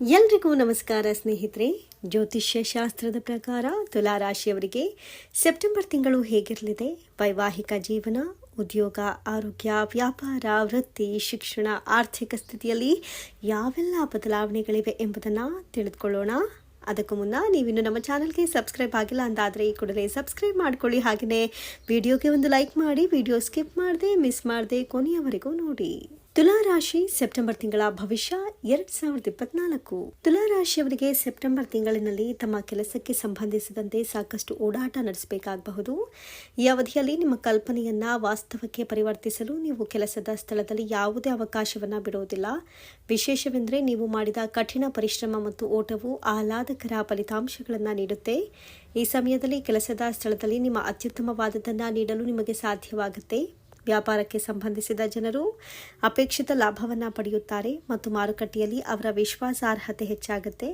ಎಲ್ರಿಗೂ ನಮಸ್ಕಾರ ಸ್ನೇಹಿತರೆ. ಜ್ಯೋತಿಷ್ಯ ಶಾಸ್ತ್ರದ ಪ್ರಕಾರ ತುಲಾ ರಾಶಿಯವರಿಗೆ ಸೆಪ್ಟೆಂಬರ್ ತಿಂಗಳು ಹೇಗಿರಲಿದೆ? ವೈವಾಹಿಕ ಜೀವನ, ಉದ್ಯೋಗ, ಆರೋಗ್ಯ, ವ್ಯಾಪಾರ, ವೃತ್ತಿ, ಶಿಕ್ಷಣ, ಆರ್ಥಿಕ ಸ್ಥಿತಿಯಲ್ಲಿ ಯಾವೆಲ್ಲ ಬದಲಾವಣೆಗಳಿವೆ ಎಂಬುದನ್ನು ತಿಳಿದುಕೊಳ್ಳೋಣ. ಅದಕ್ಕೂ ಮುನ್ನ ನೀವಿನ್ನು ನಮ್ಮ ಚಾನಲ್ಗೆ ಸಬ್ಸ್ಕ್ರೈಬ್ ಆಗಿಲ್ಲ ಅಂತಾದರೆ ಈ ಕೂಡಲೇ ಸಬ್ಸ್ಕ್ರೈಬ್ ಮಾಡ್ಕೊಳ್ಳಿ. ಹಾಗೆಯೇ ವಿಡಿಯೋಗೆ ಒಂದು ಲೈಕ್ ಮಾಡಿ, ವಿಡಿಯೋ ಸ್ಕಿಪ್ ಮಾಡದೆ, ಮಿಸ್ ಮಾಡದೆ ಕೊನೆಯವರೆಗೂ ನೋಡಿ. ತುಲಾ ರಾಶಿ ಸೆಪ್ಟೆಂಬರ್ ತಿಂಗಳ ಭವಿಷ್ಯ ಎರಡ್ ಸಾವಿರದ ಇಪ್ಪತ್ನಾಲ್ಕು. ತುಲಾರಾಶಿಯವರಿಗೆ ಸೆಪ್ಟೆಂಬರ್ ತಿಂಗಳಿನಲ್ಲಿ ತಮ್ಮ ಕೆಲಸಕ್ಕೆ ಸಂಬಂಧಿಸಿದಂತೆ ಸಾಕಷ್ಟು ಓಡಾಟ ನಡೆಸಬೇಕಾಗಬಹುದು. ಈ ಅವಧಿಯಲ್ಲಿ ನಿಮ್ಮ ಕಲ್ಪನೆಯನ್ನ ವಾಸ್ತವಕ್ಕೆ ಪರಿವರ್ತಿಸಲು ನೀವು ಕೆಲಸದ ಸ್ಥಳದಲ್ಲಿ ಯಾವುದೇ ಅವಕಾಶವನ್ನ ಬಿಡುವುದಿಲ್ಲ. ವಿಶೇಷವೆಂದರೆ ನೀವು ಮಾಡಿದ ಕಠಿಣ ಪರಿಶ್ರಮ ಮತ್ತು ಓಟವು ಆಹ್ಲಾದಕರ ಫಲಿತಾಂಶಗಳನ್ನು ನೀಡುತ್ತೆ. ಈ ಸಮಯದಲ್ಲಿ ಕೆಲಸದ ಸ್ಥಳದಲ್ಲಿ ನಿಮ್ಮ ಅತ್ಯುತ್ತಮವಾದದ್ದನ್ನು ನೀಡಲು ನಿಮಗೆ ಸಾಧ್ಯವಾಗುತ್ತೆ. ವ್ಯಾಪಾರಕ್ಕೆ ಸಂಬಂಧಿಸಿದ ಜನರು ಅಪೇಕ್ಷಿತ ಲಾಭವನ್ನು ಪಡೆಯುತ್ತಾರೆ ಮತ್ತು ಮಾರುಕಟ್ಟೆಯಲ್ಲಿ ಅವರ ವಿಶ್ವಾಸಾರ್ಹತೆ ಹೆಚ್ಚಾಗುತ್ತೆ.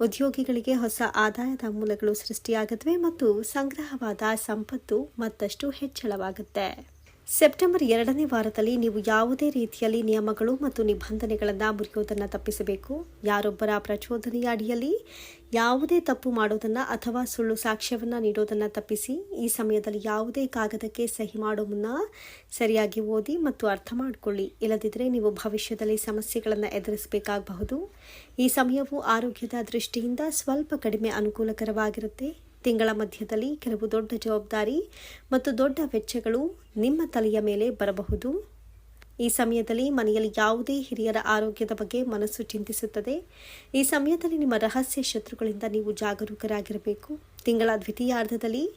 ಉದ್ಯೋಗಿಗಳಿಗೆ ಹೊಸ ಆದಾಯದ ಮೂಲಗಳು ಸೃಷ್ಟಿಯಾಗುತ್ತವೆ ಮತ್ತು ಸಂಗ್ರಹವಾದ ಸಂಪತ್ತು ಮತ್ತಷ್ಟು ಹೆಚ್ಚಳವಾಗುತ್ತೆ. ಸೆಪ್ಟೆಂಬರ್ ಎರಡನೇ ವಾರದಲ್ಲಿ ನೀವು ಯಾವುದೇ ರೀತಿಯಲ್ಲಿ ನಿಯಮಗಳು ಮತ್ತು ನಿಬಂಧನೆಗಳನ್ನು ಮುರಿಯುವುದನ್ನು ತಪ್ಪಿಸಬೇಕು. ಯಾರೊಬ್ಬರ ಪ್ರಚೋದನೆಯ ಅಡಿಯಲ್ಲಿ ಯಾವುದೇ ತಪ್ಪು ಮಾಡೋದನ್ನು ಅಥವಾ ಸುಳ್ಳು ಸಾಕ್ಷ್ಯವನ್ನು ನೀಡೋದನ್ನು ತಪ್ಪಿಸಿ, ಈ ಸಮಯದಲ್ಲಿ ಯಾವುದೇ ಕಾಗದಕ್ಕೆ ಸಹಿ ಮಾಡೋ ಮುನ್ನ ಸರಿಯಾಗಿ ಓದಿ ಮತ್ತು ಅರ್ಥ ಮಾಡಿಕೊಳ್ಳಿ. ಇಲ್ಲದಿದ್ದರೆ ನೀವು ಭವಿಷ್ಯದಲ್ಲಿ ಸಮಸ್ಯೆಗಳನ್ನು ಎದುರಿಸಬೇಕಾಗಬಹುದು. ಈ ಸಮಯವು ಆರೋಗ್ಯದ ದೃಷ್ಟಿಯಿಂದ ಸ್ವಲ್ಪ ಕಡಿಮೆ ಅನುಕೂಲಕರವಾಗಿರುತ್ತೆ. ತಿಂಗಳ ಮಧ್ಯದಲ್ಲಿ ಕೆಲವು ದೊಡ್ಡ ಜವಾಬ್ದಾರಿ ಮತ್ತು ದೊಡ್ಡ ವೆಚ್ಚಗಳು ನಿಮ್ಮ ತಲೆಯ ಮೇಲೆ ಬರಬಹುದು. ಈ ಸಮಯದಲ್ಲಿ ಮನೆಯಲ್ಲಿ ಯಾವುದೇ ಹಿರಿಯರ ಆರೋಗ್ಯದ ಬಗ್ಗೆ ಮನಸ್ಸು ಚಿಂತಿಸುತ್ತದೆ. ಈ ಸಮಯದಲ್ಲಿ ನಿಮ್ಮ ರಹಸ್ಯ ಶತ್ರುಗಳಿಂದ ನೀವು ಜಾಗರೂಕರಾಗಿರಬೇಕು. ತಿಂಗಳ ದ್ವಿತೀಯಾರ್ಧದಲ್ಲಿ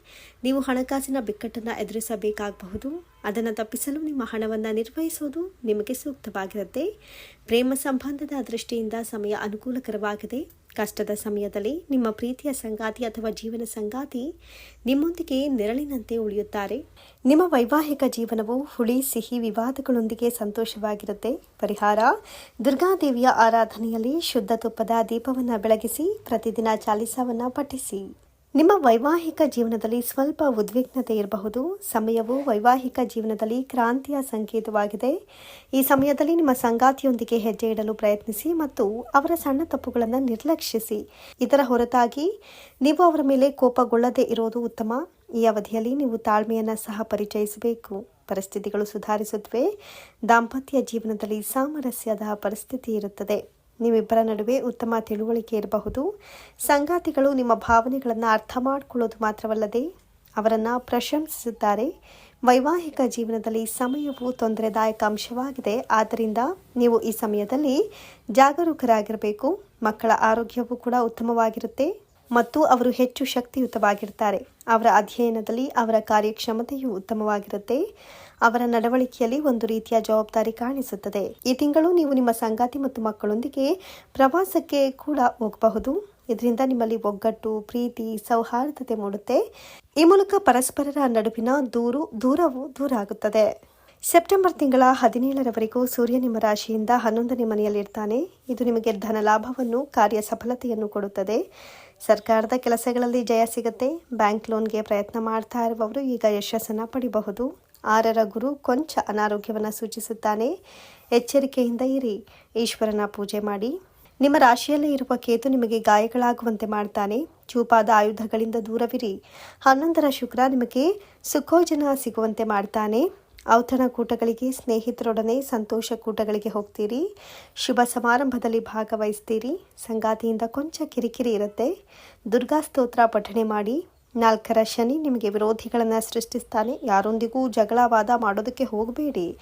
ನೀವು ಹಣಕಾಸಿನ ಬಿಕ್ಕಟ್ಟನ್ನು ಎದುರಿಸಬೇಕಾಗಬಹುದು. ಅದನ್ನು ತಪ್ಪಿಸಲು ನಿಮ್ಮ ಹಣವನ್ನು ನಿರ್ವಹಿಸುವುದು ನಿಮಗೆ ಸೂಕ್ತವಾಗಿರುತ್ತೆ. ಪ್ರೇಮ ಸಂಬಂಧದ ದೃಷ್ಟಿಯಿಂದ ಸಮಯ ಅನುಕೂಲಕರವಾಗಿದೆ. ಕಷ್ಟದ ಸಮಯದಲ್ಲಿ ನಿಮ್ಮ ಪ್ರೀತಿಯ ಸಂಗಾತಿ ಅಥವಾ ಜೀವನ ಸಂಗಾತಿ ನಿಮ್ಮೊಂದಿಗೆ ನೆರಳಿನಂತೆ ಉಳಿಯುತ್ತಾರೆ. ನಿಮ್ಮ ವೈವಾಹಿಕ ಜೀವನವು ಹುಳಿ, ಸಿಹಿ ವಿವಾದಗಳೊಂದಿಗೆ ಸಂತೋಷವಾಗಿರುತ್ತೆ. ಪರಿಹಾರ, ದುರ್ಗಾದೇವಿಯ ಆರಾಧನೆಯಲ್ಲಿ ಶುದ್ಧ ತುಪ್ಪದ ದೀಪವನ್ನು ಬೆಳಗಿಸಿ, ಪ್ರತಿದಿನ ಚಾಲಿಸವನ್ನು ಪಠಿಸಿ. ನಿಮ್ಮ ವೈವಾಹಿಕ ಜೀವನದಲ್ಲಿ ಸ್ವಲ್ಪ ಉದ್ವಿಗ್ನತೆ ಇರಬಹುದು. ಸಮಯವು ವೈವಾಹಿಕ ಜೀವನದಲ್ಲಿ ಕ್ರಾಂತಿಯ ಸಂಕೇತವಾಗಿದೆ. ಈ ಸಮಯದಲ್ಲಿ ನಿಮ್ಮ ಸಂಗಾತಿಯೊಂದಿಗೆ ಹೆಜ್ಜೆ ಇಡಲು ಪ್ರಯತ್ನಿಸಿ ಮತ್ತು ಅವರ ಸಣ್ಣ ತಪ್ಪುಗಳನ್ನು ನಿರ್ಲಕ್ಷಿಸಿ. ಇದರ ಹೊರತಾಗಿ, ನೀವು ಅವರ ಮೇಲೆ ಕೋಪಗೊಳ್ಳದೇ ಇರೋದು ಉತ್ತಮ. ಈ ಅವಧಿಯಲ್ಲಿ ನೀವು ತಾಳ್ಮೆಯನ್ನು ಸಹ ಪರಿಚಯಿಸಬೇಕು. ಪರಿಸ್ಥಿತಿಗಳು ಸುಧಾರಿಸುತ್ತವೆ. ದಾಂಪತ್ಯ ಜೀವನದಲ್ಲಿ ಸಾಮರಸ್ಯದ ಪರಿಸ್ಥಿತಿ ಇರುತ್ತದೆ. ನಿಮ್ಮಿಬ್ಬರ ನಡುವೆ ಉತ್ತಮ ತಿಳುವಳಿಕೆ ಇರಬಹುದು. ಸಂಗಾತಿಗಳು ನಿಮ್ಮ ಭಾವನೆಗಳನ್ನು ಅರ್ಥ ಮಾಡಿಕೊಳ್ಳೋದು ಮಾತ್ರವಲ್ಲದೆ ಅವರನ್ನು ಪ್ರಶಂಸಿಸುತ್ತಾರೆ. ವೈವಾಹಿಕ ಜೀವನದಲ್ಲಿ ಸಮಯವು ತೊಂದರೆದಾಯಕ ಅಂಶವಾಗಿದೆ. ಆದ್ದರಿಂದ ನೀವು ಈ ಸಮಯದಲ್ಲಿ ಜಾಗರೂಕರಾಗಿರಬೇಕು. ಮಕ್ಕಳ ಆರೋಗ್ಯವೂ ಕೂಡ ಉತ್ತಮವಾಗಿರುತ್ತೆ. ಮತ್ತು ಅವರು ಹೆಚ್ಚು ಶಕ್ತಿಯುತವಾಗಿರ್ತಾರೆ ಅವರ ಅಧ್ಯಯನದಲ್ಲಿ ಅವರ ಕಾರ್ಯಕ್ಷಮತೆಯು ಉತ್ತಮವಾಗಿರುತ್ತೆ. ಅವರ ನಡವಳಿಕೆಯಲ್ಲಿ ಒಂದು ರೀತಿಯ ಜವಾಬ್ದಾರಿ ಕಾಣಿಸುತ್ತದೆ. ಈ ತಿಂಗಳು ನೀವು ನಿಮ್ಮ ಸಂಗಾತಿ ಮತ್ತು ಮಕ್ಕಳೊಂದಿಗೆ ಪ್ರವಾಸಕ್ಕೆ ಕೂಡ ಹೋಗಬಹುದು. ಇದರಿಂದ ನಿಮ್ಮಲ್ಲಿ ಒಗ್ಗಟ್ಟು, ಪ್ರೀತಿ, ಸೌಹಾರ್ದತೆ ಮೂಡುತ್ತೆ. ಈ ಮೂಲಕ ಪರಸ್ಪರರ ನಡುವಿನ ದೂರು, ದೂರವು ದೂರ ಆಗುತ್ತದೆ ಸೆಪ್ಟೆಂಬರ್ ತಿಂಗಳ ಹದಿನೇಳರವರೆಗೂ ಸೂರ್ಯ ನಿಮ್ಮ ರಾಶಿಯಿಂದ ಹನ್ನೊಂದನೇ ಮನೆಯಲ್ಲಿರ್ತಾನೆ. ಇದು ನಿಮಗೆ ಧನ ಲಾಭವನ್ನು, ಕಾರ್ಯ ಸಫಲತೆಯನ್ನು ಕೊಡುತ್ತದೆ. ಸರ್ಕಾರದ ಕೆಲಸಗಳಲ್ಲಿ ಜಯ ಸಿಗುತ್ತೆ. ಬ್ಯಾಂಕ್ ಲೋನ್ಗೆ ಪ್ರಯತ್ನ ಮಾಡ್ತಾ ಇರುವವರು ಈಗ ಯಶಸ್ಸನ್ನು ಪಡಿಬಹುದು. ಆರರ ಗುರು ಕೊಂಚ ಅನಾರೋಗ್ಯವನ್ನು ಸೂಚಿಸುತ್ತಾನೆ. ಎಚ್ಚರಿಕೆಯಿಂದ ಇರಿ. ಈಶ್ವರನ ಪೂಜೆ ಮಾಡಿ. ನಿಮ್ಮ ರಾಶಿಯಲ್ಲೇ ಇರುವ ಕೇತು ನಿಮಗೆ ಗಾಯಗಳಾಗುವಂತೆ ಮಾಡ್ತಾನೆ. ಚೂಪಾದ ಆಯುಧಗಳಿಂದ ದೂರವಿರಿ. ಹನ್ನೊಂದರ ಶುಕ್ರ ನಿಮಗೆ ಸುಖೋಜನ ಸಿಗುವಂತೆ ಮಾಡ್ತಾನೆ. ಔತಣ ಕೂಟಗಳಿಗೆ ಸ್ನೇಹಿತರೊಡನೆ, ಸಂತೋಷ ಕೂಟಗಳಿಗೆ ಹೋಗ್ತೀರಿ. ಶುಭ ಸಮಾರಂಭದಲ್ಲಿ ಭಾಗವಹಿಸ್ತೀರಿ. ಸಂಗಾತಿಯಿಂದ ಕೊಂಚ ಕಿರಿಕಿರಿ ಇರುತ್ತೆ. ದುರ್ಗಾ ಸ್ತೋತ್ರ ಪಠಣೆ ಮಾಡಿ. ನಾಲ್ಕರ ಶನಿ ನಿಮಗೆ ವಿರೋಧಿಗಳನ್ನು ಸೃಷ್ಟಿಸ್ತಾನೆ. ಯಾರೊಂದಿಗೂ ಜಗಳವಾದ ಮಾಡೋದಕ್ಕೆ ಹೋಗಬೇಡಿ.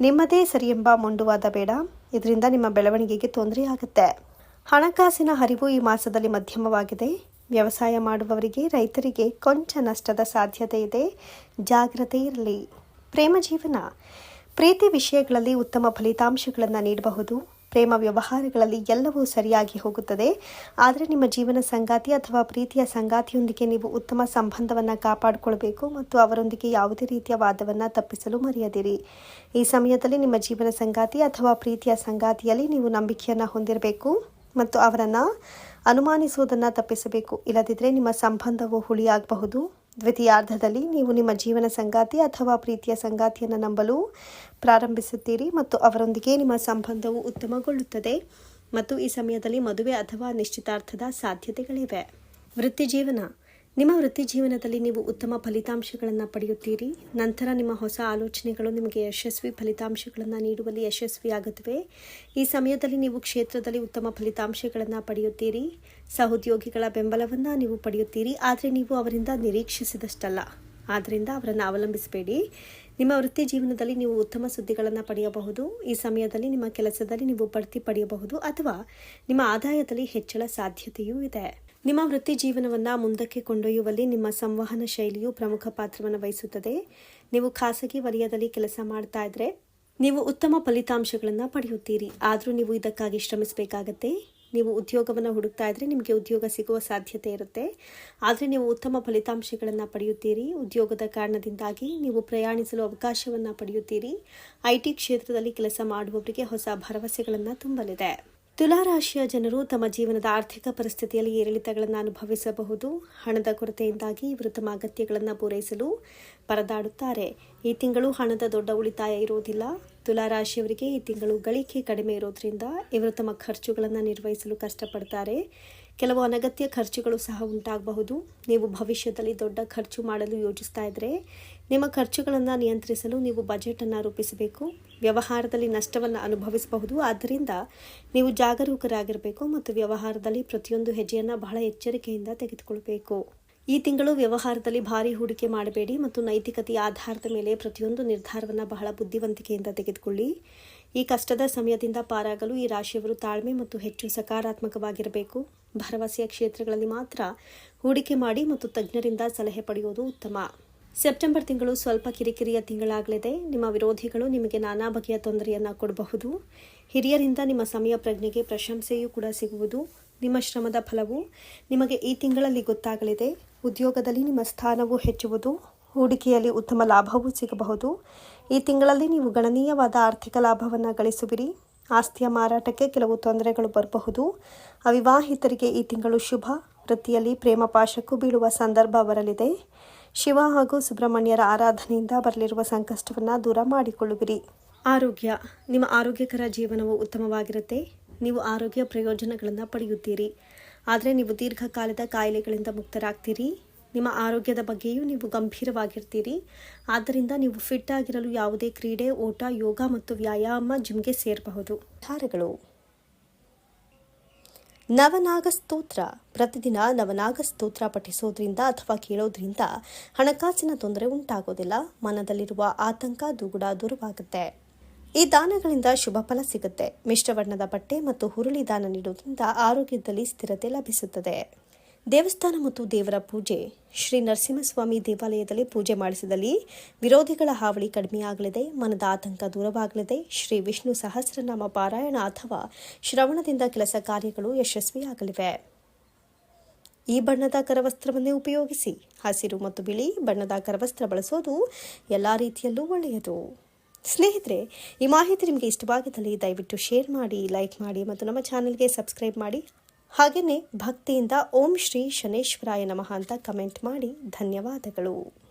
ನಿಮ್ಮದೇ ಸರಿ ಎಂಬ ಮೊಂಡುವಾದ ಬೇಡ. ಇದರಿಂದ ನಿಮ್ಮ ಬೆಳವಣಿಗೆಗೆ ತೊಂದರೆಯಾಗುತ್ತೆ ಹಣಕಾಸಿನ ಹರಿವು ಈ ಮಾಸದಲ್ಲಿ ಮಧ್ಯಮವಾಗಿದೆ. ವ್ಯವಸಾಯ ಮಾಡುವವರಿಗೆ, ರೈತರಿಗೆ ಕೊಂಚ ನಷ್ಟದ ಸಾಧ್ಯತೆ ಇದೆ. ಜಾಗ್ರತೆ ಇರಲಿ. ಪ್ರೇಮ ಜೀವನ. ಪ್ರೀತಿ ವಿಷಯಗಳಲ್ಲಿ ಉತ್ತಮ ಫಲಿತಾಂಶಗಳನ್ನು ನೀಡಬಹುದು. ಪ್ರೇಮ ವ್ಯವಹಾರಗಳಲ್ಲಿ ಎಲ್ಲವೂ ಸರಿಯಾಗಿ ಹೋಗುತ್ತದೆ. ಆದರೆ ನಿಮ್ಮ ಜೀವನ ಸಂಗಾತಿ ಅಥವಾ ಪ್ರೀತಿಯ ಸಂಗಾತಿಯೊಂದಿಗೆ ನೀವು ಉತ್ತಮ ಸಂಬಂಧವನ್ನು ಕಾಪಾಡಿಕೊಳ್ಬೇಕು ಮತ್ತು ಅವರೊಂದಿಗೆ ಯಾವುದೇ ರೀತಿಯ ವಾದವನ್ನು ತಪ್ಪಿಸಲು ಮರೆಯದಿರಿ. ಈ ಸಮಯದಲ್ಲಿ ನಿಮ್ಮ ಜೀವನ ಸಂಗಾತಿ ಅಥವಾ ಪ್ರೀತಿಯ ಸಂಗಾತಿಯಲ್ಲಿ ನೀವು ನಂಬಿಕೆಯನ್ನು ಹೊಂದಿರಬೇಕು ಮತ್ತು ಅವರನ್ನು ಅನುಮಾನಿಸುವುದನ್ನು ತಪ್ಪಿಸಬೇಕು. ಇಲ್ಲದಿದ್ದರೆ ನಿಮ್ಮ ಸಂಬಂಧವು ಹುಳಿಯಾಗಬಹುದು. ದ್ವಿತೀಯಾರ್ಧದಲ್ಲಿ ನೀವು ನಿಮ್ಮ ಜೀವನ ಸಂಗಾತಿ ಅಥವಾ ಪ್ರೀತಿಯ ಸಂಗಾತಿಯನ್ನು ನಂಬಲು ಪ್ರಾರಂಭಿಸುತ್ತೀರಿ ಮತ್ತು ಅವರೊಂದಿಗೆ ನಿಮ್ಮ ಸಂಬಂಧವು ಉತ್ತಮಗೊಳ್ಳುತ್ತದೆ ಮತ್ತು ಈ ಸಮಯದಲ್ಲಿ ಮದುವೆ ಅಥವಾ ನಿಶ್ಚಿತಾರ್ಥದ ಸಾಧ್ಯತೆಗಳಿವೆ. ವೃತ್ತಿ ಜೀವನ. ನಿಮ್ಮ ವೃತ್ತಿ ಜೀವನದಲ್ಲಿ ನೀವು ಉತ್ತಮ ಫಲಿತಾಂಶಗಳನ್ನು ಪಡೆಯುತ್ತೀರಿ. ನಂತರ ನಿಮ್ಮ ಹೊಸ ಆಲೋಚನೆಗಳು ನಿಮಗೆ ಯಶಸ್ವಿ ಫಲಿತಾಂಶಗಳನ್ನು ನೀಡುವಲ್ಲಿ ಯಶಸ್ವಿಯಾಗುತ್ತವೆ ಈ ಸಮಯದಲ್ಲಿ ನೀವು ಕ್ಷೇತ್ರದಲ್ಲಿ ಉತ್ತಮ ಫಲಿತಾಂಶಗಳನ್ನು ಪಡೆಯುತ್ತೀರಿ. ಸಹೋದ್ಯೋಗಿಗಳ ಬೆಂಬಲವನ್ನು ನೀವು ಪಡೆಯುತ್ತೀರಿ. ಆದರೆ ನೀವು ಅವರಿಂದ ನಿರೀಕ್ಷಿಸಿದಷ್ಟಲ್ಲ. ಆದ್ದರಿಂದ ಅವರನ್ನು ಅವಲಂಬಿಸಬೇಡಿ. ನಿಮ್ಮ ವೃತ್ತಿ ಜೀವನದಲ್ಲಿ ನೀವು ಉತ್ತಮ ಸುದ್ದಿಗಳನ್ನು ಪಡೆಯಬಹುದು. ಈ ಸಮಯದಲ್ಲಿ ನಿಮ್ಮ ಕೆಲಸದಲ್ಲಿ ನೀವು ಬಡ್ತಿ ಪಡೆಯಬಹುದು. ಅಥವಾ ನಿಮ್ಮ ಆದಾಯದಲ್ಲಿ ಹೆಚ್ಚಳ ಸಾಧ್ಯತೆಯೂ ಇದೆ. ನಿಮ್ಮ ವೃತ್ತಿ ಜೀವನವನ್ನು ಮುಂದಕ್ಕೆ ಕೊಂಡೊಯ್ಯುವಲ್ಲಿ ನಿಮ್ಮ ಸಂವಹನ ಶೈಲಿಯು ಪ್ರಮುಖ ಪಾತ್ರವನ್ನು ವಹಿಸುತ್ತದೆ. ನೀವು ಖಾಸಗಿ ವಲಯದಲ್ಲಿ ಕೆಲಸ ಮಾಡ್ತಾ ಇದ್ರೆ ನೀವು ಉತ್ತಮ ಫಲಿತಾಂಶಗಳನ್ನು ಪಡೆಯುತ್ತೀರಿ. ಆದರೂ ನೀವು ಇದಕ್ಕಾಗಿ ಶ್ರಮಿಸಬೇಕಾಗತ್ತೆ. ನೀವು ಉದ್ಯೋಗವನ್ನು ಹುಡುಕ್ತಾ ಇದ್ರೆ ನಿಮಗೆ ಉದ್ಯೋಗ ಸಿಗುವ ಸಾಧ್ಯತೆ ಇರುತ್ತೆ. ಆದರೆ ನೀವು ಉತ್ತಮ ಫಲಿತಾಂಶಗಳನ್ನು ಪಡೆಯುತ್ತೀರಿ. ಉದ್ಯೋಗದ ಕಾರಣದಿಂದಾಗಿ ನೀವು ಪ್ರಯಾಣಿಸಲು ಅವಕಾಶವನ್ನು ಪಡೆಯುತ್ತೀರಿ. ಐ ಟಿ ಕ್ಷೇತ್ರದಲ್ಲಿ ಕೆಲಸ ಮಾಡುವವರಿಗೆ ಹೊಸ ಭರವಸೆಗಳನ್ನು ತುಂಬಲಿದೆ. ತುಲಾರಾಶಿಯ ಜನರು ತಮ್ಮ ಜೀವನದ ಆರ್ಥಿಕ ಪರಿಸ್ಥಿತಿಯಲ್ಲಿ ಏರಿಳಿತಗಳನ್ನು ಅನುಭವಿಸಬಹುದು. ಹಣದ ಕೊರತೆಯಿಂದಾಗಿ ಇವರು ತಮ್ಮ ಅಗತ್ಯಗಳನ್ನು ಪೂರೈಸಲು ಪರದಾಡುತ್ತಾರೆ. ಈ ತಿಂಗಳು ಹಣದ ದೊಡ್ಡ ಉಳಿತಾಯ ಇರುವುದಿಲ್ಲ. ತುಲಾರಾಶಿಯವರಿಗೆ ಈ ತಿಂಗಳು ಗಳಿಕೆ ಕಡಿಮೆ ಇರೋದ್ರಿಂದ ಇವರು ತಮ್ಮ ಖರ್ಚುಗಳನ್ನು ನಿರ್ವಹಿಸಲು ಕಷ್ಟಪಡ್ತಾರೆ. ಕೆಲವು ಅನಗತ್ಯ ಖರ್ಚುಗಳು ಸಹ ಉಂಟಾಗಬಹುದು. ನೀವು ಭವಿಷ್ಯದಲ್ಲಿ ದೊಡ್ಡ ಖರ್ಚು ಮಾಡಲು ಯೋಜಿಸ್ತಾ ಇದ್ದರೆ ನಿಮ್ಮ ಖರ್ಚುಗಳನ್ನು ನಿಯಂತ್ರಿಸಲು ನೀವು ಬಜೆಟನ್ನು ರೂಪಿಸಬೇಕು. ವ್ಯವಹಾರದಲ್ಲಿ ನಷ್ಟವನ್ನು ಅನುಭವಿಸಬಹುದು. ಆದ್ದರಿಂದ ನೀವು ಜಾಗರೂಕರಾಗಿರಬೇಕು ಮತ್ತು ವ್ಯವಹಾರದಲ್ಲಿ ಪ್ರತಿಯೊಂದು ಹೆಜ್ಜೆಯನ್ನು ಬಹಳ ಎಚ್ಚರಿಕೆಯಿಂದ ತೆಗೆದುಕೊಳ್ಬೇಕು. ಈ ತಿಂಗಳು ವ್ಯವಹಾರದಲ್ಲಿ ಭಾರಿ ಹೂಡಿಕೆ ಮಾಡಬೇಡಿ ಮತ್ತು ನೈತಿಕತೆಯ ಆಧಾರದ ಮೇಲೆ ಪ್ರತಿಯೊಂದು ನಿರ್ಧಾರವನ್ನು ಬಹಳ ಬುದ್ಧಿವಂತಿಕೆಯಿಂದ ತೆಗೆದುಕೊಳ್ಳಿ. ಈ ಕಷ್ಟದ ಸಮಯದಿಂದ ಪಾರಾಗಲು ಈ ರಾಶಿಯವರು ತಾಳ್ಮೆ ಮತ್ತು ಹೆಚ್ಚು ಸಕಾರಾತ್ಮಕವಾಗಿರಬೇಕು. ಭರವಸೆಯ ಕ್ಷೇತ್ರಗಳಲ್ಲಿ ಮಾತ್ರ ಹೂಡಿಕೆ ಮಾಡಿ ಮತ್ತು ತಜ್ಞರಿಂದ ಸಲಹೆ ಪಡೆಯುವುದು ಉತ್ತಮ. ಸೆಪ್ಟೆಂಬರ್ ತಿಂಗಳು ಸ್ವಲ್ಪ ಕಿರಿಕಿರಿಯ ತಿಂಗಳಾಗಲಿದೆ. ನಿಮ್ಮ ವಿರೋಧಿಗಳು ನಿಮಗೆ ನಾನಾ ಬಗೆಯ ತೊಂದರೆಯನ್ನು ಕೊಡಬಹುದು. ಹಿರಿಯರಿಂದ ನಿಮ್ಮ ಸಮಯ ಪ್ರಜ್ಞೆಗೆ ಪ್ರಶಂಸೆಯೂ ಕೂಡ ಸಿಗುವುದು. ನಿಮ್ಮ ಶ್ರಮದ ಫಲವು ನಿಮಗೆ ಈ ತಿಂಗಳಲ್ಲಿ ಗೊತ್ತಾಗಲಿದೆ. ಉದ್ಯೋಗದಲ್ಲಿ ನಿಮ್ಮ ಸ್ಥಾನವು ಹೆಚ್ಚುವುದು. ಹೂಡಿಕೆಯಲ್ಲಿ ಉತ್ತಮ ಲಾಭವೂ ಸಿಗಬಹುದು. ಈ ತಿಂಗಳಲ್ಲಿ ನೀವು ಗಣನೀಯವಾದ ಆರ್ಥಿಕ ಲಾಭವನ್ನು ಗಳಿಸುವಿರಿ. ಆಸ್ತಿಯ ಮಾರಾಟಕ್ಕೆ ಕೆಲವು ತೊಂದರೆಗಳು ಬರಬಹುದು. ಅವಿವಾಹಿತರಿಗೆ ಈ ತಿಂಗಳು ಶುಭ. ವೃತ್ತಿಯಲ್ಲಿ ಪ್ರೇಮ ಪಾಶಕ್ಕೂ ಬೀಳುವ ಸಂದರ್ಭ ಬರಲಿದೆ. ಶಿವ ಹಾಗೂ ಸುಬ್ರಹ್ಮಣ್ಯರ ಆರಾಧನೆಯಿಂದ ಬರಲಿರುವ ಸಂಕಷ್ಟವನ್ನು ದೂರ ಮಾಡಿಕೊಳ್ಳುವಿರಿ. ಆರೋಗ್ಯ. ನಿಮ್ಮ ಆರೋಗ್ಯಕರ ಜೀವನವು ಉತ್ತಮವಾಗಿರುತ್ತೆ. ನೀವು ಆರೋಗ್ಯ ಪ್ರಯೋಜನಗಳನ್ನು ಪಡೆಯುತ್ತೀರಿ. ಆದರೆ ನೀವು ದೀರ್ಘಕಾಲದ ಕಾಯಿಲೆಗಳಿಂದ ಮುಕ್ತರಾಗ್ತೀರಿ. ನಿಮ್ಮ ಆರೋಗ್ಯದ ಬಗ್ಗೆಯೂ ನೀವು ಗಂಭೀರವಾಗಿರ್ತೀರಿ. ಆದ್ದರಿಂದ ನೀವು ಫಿಟ್ ಆಗಿರಲು ಯಾವುದೇ ಕ್ರೀಡೆ, ಓಟ, ಯೋಗ ಮತ್ತು ವ್ಯಾಯಾಮ ಜಿಮ್ಗೆ ಸೇರಬಹುದು. ಧಾರಗಳು ನವನಾಗ ಸ್ತೋತ್ರ. ಪ್ರತಿದಿನ ನವನಾಗ ಸ್ತೋತ್ರ ಪಠಿಸೋದ್ರಿಂದ ಅಥವಾ ಕೇಳೋದ್ರಿಂದ ಹಣಕಾಸಿನ ತೊಂದರೆ ಉಂಟಾಗೋದಿಲ್ಲ. ಮನದಲ್ಲಿರುವ ಆತಂಕ ದುಗುಡ ದೂರವಾಗುತ್ತೆ. ಈ ದಾನಗಳಿಂದ ಶುಭ ಫಲ ಸಿಗುತ್ತೆ. ಮಿಶ್ರವರ್ಣದ ಬಟ್ಟೆ ಮತ್ತು ಹುರುಳಿ ದಾನ ನೀಡುವುದರಿಂದ ಆರೋಗ್ಯದಲ್ಲಿ ಸ್ಥಿರತೆ ಲಭಿಸುತ್ತದೆ. ದೇವಸ್ಥಾನ ಮತ್ತು ದೇವರ ಪೂಜೆ. ಶ್ರೀ ನರಸಿಂಹಸ್ವಾಮಿ ದೇವಾಲಯದಲ್ಲಿ ಪೂಜೆ ಮಾಡಿಸಿದಲ್ಲಿ ವಿರೋಧಿಗಳ ಹಾವಳಿ ಕಡಿಮೆಯಾಗಲಿದೆ, ಮನದ ಆತಂಕ ದೂರವಾಗಲಿದೆ. ಶ್ರೀ ವಿಷ್ಣು ಸಹಸ್ರನಾಮ ಪಾರಾಯಣ ಅಥವಾ ಶ್ರವಣದಿಂದ ಕೆಲಸ ಕಾರ್ಯಗಳು ಯಶಸ್ವಿಯಾಗಲಿವೆ. ಈ ಬಣ್ಣದ ಕರವಸ್ತ್ರವನ್ನೇ ಉಪಯೋಗಿಸಿ, ಹಸಿರು ಮತ್ತು ಬಿಳಿ ಬಣ್ಣದ ಕರವಸ್ತ್ರ ಬಳಸೋದು ಎಲ್ಲ ರೀತಿಯಲ್ಲೂ ಒಳ್ಳೆಯದು. ಸ್ನೇಹಿತರೆ, ಈ ಮಾಹಿತಿ ನಿಮಗೆ ಇಷ್ಟವಾಗಿದ್ದಲ್ಲಿ ದಯವಿಟ್ಟು ಶೇರ್ ಮಾಡಿ, ಲೈಕ್ ಮಾಡಿ ಮತ್ತು ನಮ್ಮ ಚಾನಲ್ಗೆ ಸಬ್ಸ್ಕ್ರೈಬ್ ಮಾಡಿ. ಹಾಗೆಯೇ ಭಕ್ತಿಯಿಂದ ಓಂ ಶ್ರೀ ಶನೇಶ್ವರಾಯ ನಮಃ ಅಂತ ಕಮೆಂಟ್ ಮಾಡಿ ಧನ್ಯವಾದಗಳು.